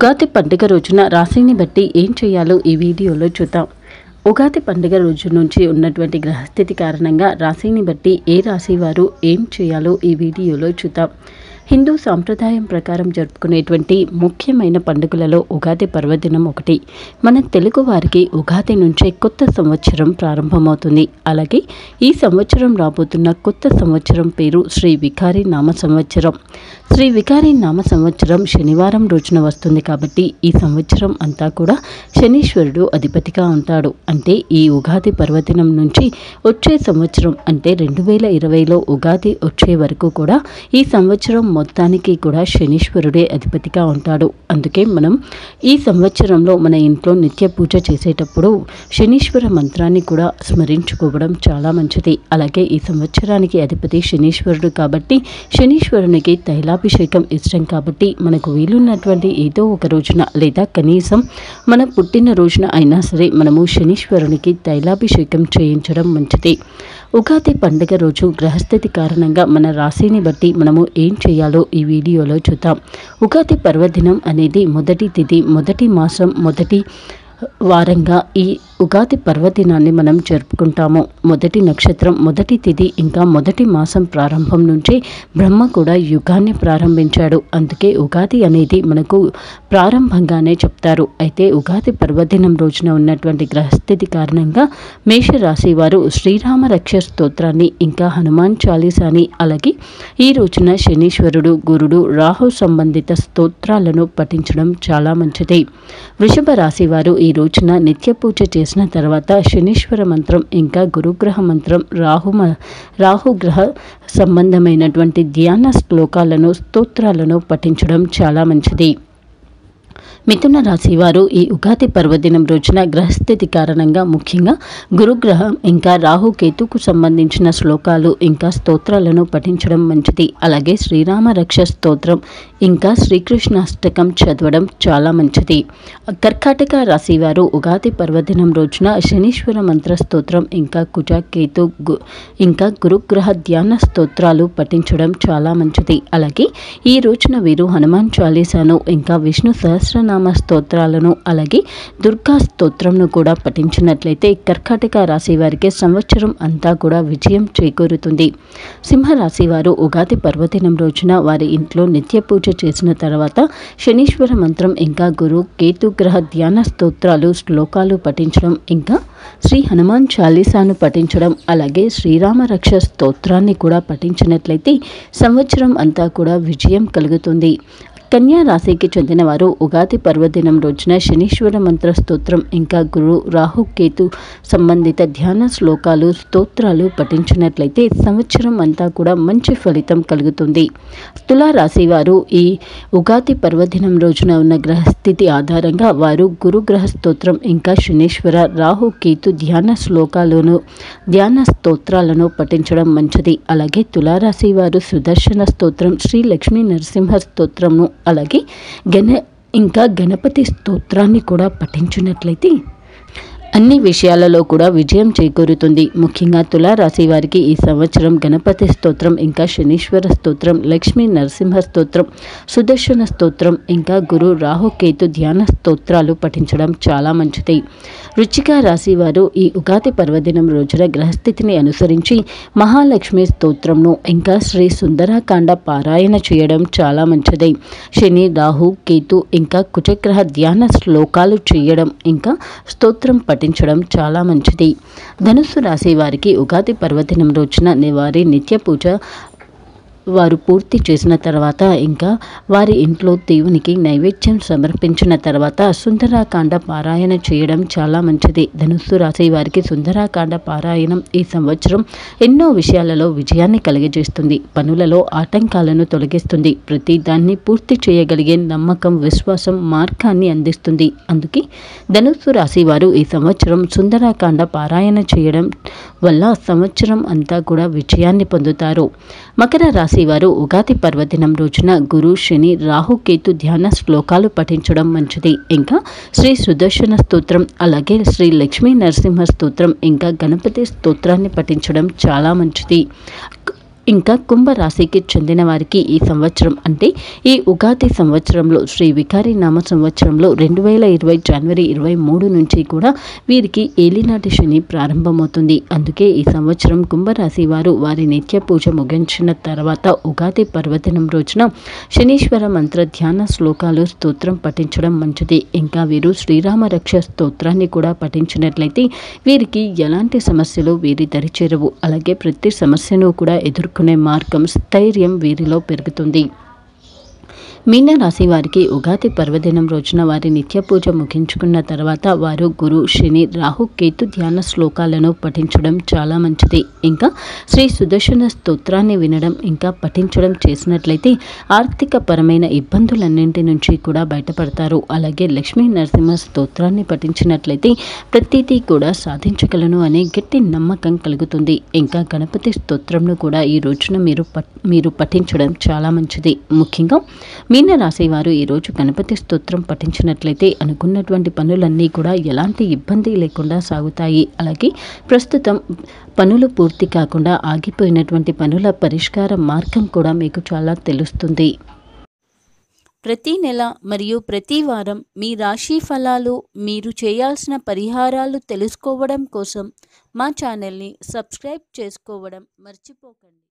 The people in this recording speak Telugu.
ఉగాది పండుగ రోజున రాశిని బట్టి ఏం చేయాలో ఈ వీడియోలో చూద్దాం. ఉగాది పండుగ రోజు నుంచి ఉన్నటువంటి గ్రహస్థితి కారణంగా రాశిని బట్టి ఏ రాశి వారు ఏం చేయాలో ఈ వీడియోలో చూద్దాం. హిందూ సాంప్రదాయం ప్రకారం జరుపుకునేటువంటి ముఖ్యమైన పండుగలలో ఉగాది పర్వదినం ఒకటి. మన తెలుగు వారికి ఉగాది నుంచే కొత్త సంవత్సరం ప్రారంభమవుతుంది. అలాగే ఈ సంవత్సరం రాబోతున్న కొత్త సంవత్సరం పేరు శ్రీ వికారి నామ సంవత్సరం. శ్రీ వికారి నామ సంవత్సరం శనివారం రోజున వస్తుంది కాబట్టి ఈ సంవత్సరం అంతా కూడా శనీశ్వరుడు అధిపతిగా ఉంటాడు. అంటే ఈ ఉగాది పర్వదినం నుంచి వచ్చే సంవత్సరం అంటే రెండు వేల ఇరవైలో ఉగాది వచ్చే వరకు కూడా ఈ సంవత్సరం మొత్తానికి కూడా శనీశ్వరుడే అధిపతిగా ఉంటాడు. అందుకే మనం ఈ సంవత్సరంలో మన ఇంట్లో నిత్య పూజ చేసేటప్పుడు శనీశ్వర మంత్రాన్ని కూడా స్మరించుకోవడం చాలా మంచిది. అలాగే ఈ సంవత్సరానికి అధిపతి శనీశ్వరుడు కాబట్టి శనీశ్వరునికి తైలాభిషేకం ఇష్టం కాబట్టి మనకు వీలున్నటువంటి ఏదో ఒక రోజున లేదా కనీసం మన పుట్టిన రోజున అయినా సరే మనము శనీశ్వరునికి తైలాభిషేకం చేయించడం మంచిది. ఉగాది పండుగ రోజు గ్రహస్థితి కారణంగా మన రాశిని బట్టి మనము ఏం చేయాలో ఈ వీడియోలో చూద్దాం. ఉగాది పర్వదినం అనేది మొదటి తిథి మొదటి మాసం మొదటి వారంగా ఈ ఉగాది పర్వదినాన్ని మనం జరుపుకుంటాము. మొదటి నక్షత్రం మొదటి తిథి ఇంకా మొదటి మాసం ప్రారంభం నుంచే బ్రహ్మ కూడా యుగాన్ని ప్రారంభించాడు. అందుకే ఉగాది అనేది మనకు ప్రారంభంగానే చెప్తారు. అయితే ఉగాది పర్వదినం రోజున ఉన్నటువంటి గ్రహస్థితి కారణంగా మేషరాశి వారు శ్రీరామ రక్ష స్తోత్రాన్ని ఇంకా హనుమాన్ చాలీసాని అలాగే ఈ రోజున శనీశ్వరుడు గురుడు రాహు సంబంధిత స్తోత్రాలను పఠించడం చాలా మంచిది. వృషభ రాశి వారు ఈ ఈ రోజున నిత్య పూజ చేసిన తర్వాత శనీశ్వర మంత్రం ఇంకా గురుగ్రహ మంత్రం రాహు మ- రాహుగ్రహ సంబంధమైనటువంటి ధ్యాన శ్లోకాలను స్తోత్రాలను పఠించడం చాలా మంచిది. మిథున రాశి వారు ఈ ఉగాది పర్వదినం రోజున గ్రహస్థితి కారణంగా ముఖ్యంగా గురుగ్రహం ఇంకా రాహుకేతుకు సంబంధించిన శ్లోకాలు ఇంకా స్తోత్రాలను పఠించడం మంచిది. అలాగే శ్రీరామ రక్ష స్తోత్రం ఇంకా శ్రీకృష్ణాష్టకం చదవడం చాలా మంచిది. కర్కాటక రాశి వారు ఉగాది పర్వదినం రోజున శనీశ్వర మంత్ర స్తోత్రం ఇంకా కుజాకేతు గు ఇంకా గురుగ్రహ ధ్యాన స్తోత్రాలు పఠించడం చాలా మంచిది. అలాగే ఈ రోజున వీరు హనుమాన్ చాలీసాను ఇంకా విష్ణు సహస్రనామ స్తోత్రాలను అలాగే దుర్గా స్తోత్రంను కూడా పఠించినట్లయితే కర్కాటక రాశి వారికి సంవత్సరం అంతా కూడా విజయం చేకూరుతుంది. సింహరాశి వారు ఉగాది పర్వదినం రోజున వారి ఇంట్లో నిత్య పూజ చేసిన తర్వాత శనీశ్వర మంత్రం ఇంకా గురు కేతు గ్రహ ధ్యాన స్తోత్రాలు శ్లోకాలు పఠించడం ఇంకా శ్రీ హనుమాన్ చాలీసాను పఠించడం అలాగే శ్రీరామ రక్ష స్తోత్రాన్ని కూడా పఠించినట్లయితే సంవత్సరం అంతా కూడా విజయం కలుగుతుంది. కన్యా రాశికి చెందిన వారు ఉగాది పర్వదినం రోజున శనీశ్వర మంత్ర స్తోత్రం ఇంకా గురు రాహు కేతు సంబంధిత ధ్యాన శ్లోకాలు స్తోత్రాలు పఠించినట్లయితే సంవత్సరం అంతా కూడా మంచి ఫలితం కలుగుతుంది. తులారాశి వారు ఈ ఉగాది పర్వదినం రోజున ఉన్న గ్రహస్థితి ఆధారంగా వారు గురుగ్రహ స్తోత్రం ఇంకా శనీశ్వర రాహు రోజు ధ్యాన శ్లోకాలను ధ్యాన స్తోత్రాలను పఠించడం మంచిది. అలాగే తులారాశి వారు సుదర్శన స్తోత్రం శ్రీ లక్ష్మీ నరసింహ స్తోత్రము అలాగే గణ ఇంకా గణపతి స్తోత్రాన్ని కూడా పఠించినట్లయితే అన్ని విషయాలలో కూడా విజయం చేకూరుతుంది. ముఖ్యంగా తులారాశి వారికి ఈ సంవత్సరం గణపతి స్తోత్రం ఇంకా శనీశ్వర స్తోత్రం లక్ష్మీ నరసింహ స్తోత్రం సుదర్శన స్తోత్రం ఇంకా గురు రాహుకేతు ధ్యాన స్తోత్రాలు పఠించడం చాలా మంచిది. రుచిక రాశి వారు ఈ ఉగాది పర్వదినం రోజున గ్రహస్థితిని అనుసరించి మహాలక్ష్మి స్తోత్రంను ఇంకా శ్రీ సుందరాకాండ పారాయణ చేయడం చాలా మంచిది. శని రాహు కేతు ఇంకా కుచగ్రహ ధ్యాన శ్లోకాలు చేయడం ఇంకా స్తోత్రం పఠించడం చాలా మంచిది. ధనుస్సు రాశి వారికి ఉగాది పర్వదినం రోజున ని- వారి నిత్య పూజ వారు పూర్తి చేసిన తర్వాత ఇంకా వారి ఇంట్లో దేవునికి నైవేద్యం సమర్పించిన తర్వాత సుందరాకాండ పారాయణ చేయడం చాలా మంచిది. ధనుస్సు రాశి వారికి సుందరాకాండ పారాయణం ఈ సంవత్సరం ఎన్నో విషయాలలో విజయాన్ని కలిగజేస్తుంది. పనులలో ఆటంకాలను తొలగిస్తుంది. ప్రతి దాన్ని పూర్తి చేయగలిగే నమ్మకం విశ్వాసం మార్గాన్ని అందిస్తుంది. అందుకే ధనుస్సు రాశి వారు ఈ సంవత్సరం సుందరాకాండ పారాయణ చేయడం వల్ల సంవత్సరం అంతా కూడా విజయాన్ని పొందుతారు. మకర రాశి వారు ఉగాది పర్వదినం రోజున గురు శని రాహుకేతు ధ్యాన శ్లోకాలు పఠించడం మంచిది. ఇంకా శ్రీ సుదర్శన స్తోత్రం అలాగే శ్రీ లక్ష్మీ నరసింహ స్తోత్రం ఇంకా గణపతి స్తోత్రాన్ని పఠించడం చాలా మంచిది. ఇంకా కుంభరాశికి చెందిన వారికి ఈ సంవత్సరం అంటే ఈ ఉగాది సంవత్సరంలో శ్రీ వికారి నామ సంవత్సరంలో రెండు వేల ఇరవై జనవరి ఇరవై మూడు నుంచి కూడా వీరికి ఏలినాటి శని ప్రారంభమవుతుంది. అందుకే ఈ సంవత్సరం కుంభరాశి వారు వారి నిత్య పూజ ముగించిన తర్వాత ఉగాది పర్వదినం రోజున శనీశ్వర మంత్ర ధ్యాన శ్లోకాలు స్తోత్రం పఠించడం మంచిది. ఇంకా వీరు శ్రీరామ రక్ష స్తోత్రాన్ని కూడా పఠించినట్లయితే వీరికి ఎలాంటి సమస్యలు వీరి దరిచేరవు. అలాగే ప్రతి సమస్యను కూడా ఎదుర్కొనే మార్గం స్థైర్యం వీరిలో పెరుగుతుంది. మీన రాశి వారికి ఉగాది పర్వదినం రోజున వారి నిత్య పూజ ముగించుకున్న తర్వాత వారు గురు శని రాహు కేతు ధ్యాన శ్లోకాలను పఠించడం చాలా మంచిది. ఇంకా శ్రీ సుదర్శన స్తోత్రాన్ని వినడం ఇంకా పఠించడం చేసినట్లయితే ఆర్థిక పరమైన ఇబ్బందులన్నింటి నుంచి కూడా బయటపడతారు. అలాగే లక్ష్మీ నరసింహ స్తోత్రాన్ని పఠించినట్లయితే ప్రతిదీ కూడా సాధించగలను అనే గట్టి నమ్మకం కలుగుతుంది. ఇంకా గణపతి స్తోత్రంను కూడా ఈ రోజున మీరు పట్ మీరు పఠించడం చాలా మంచిది. ముఖ్యంగా మీనరాశివారు ఈరోజు గణపతి స్తోత్రం పఠించినట్లయితే అనుకున్నటువంటి పనులన్నీ కూడా ఎలాంటి ఇబ్బంది లేకుండా సాగుతాయి. అలాగే ప్రస్తుతం పనులు పూర్తి కాకుండా ఆగిపోయినటువంటి పనుల పరిష్కార మార్గం కూడా మీకు చాలా తెలుస్తుంది. ప్రతి నెల మరియు ప్రతి వారం మీ రాశి ఫలాలు మీరు చేయాల్సిన పరిహారాలు తెలుసుకోవడం కోసం మా ఛానల్ని సబ్స్క్రైబ్ చేసుకోవడం మర్చిపోకండి.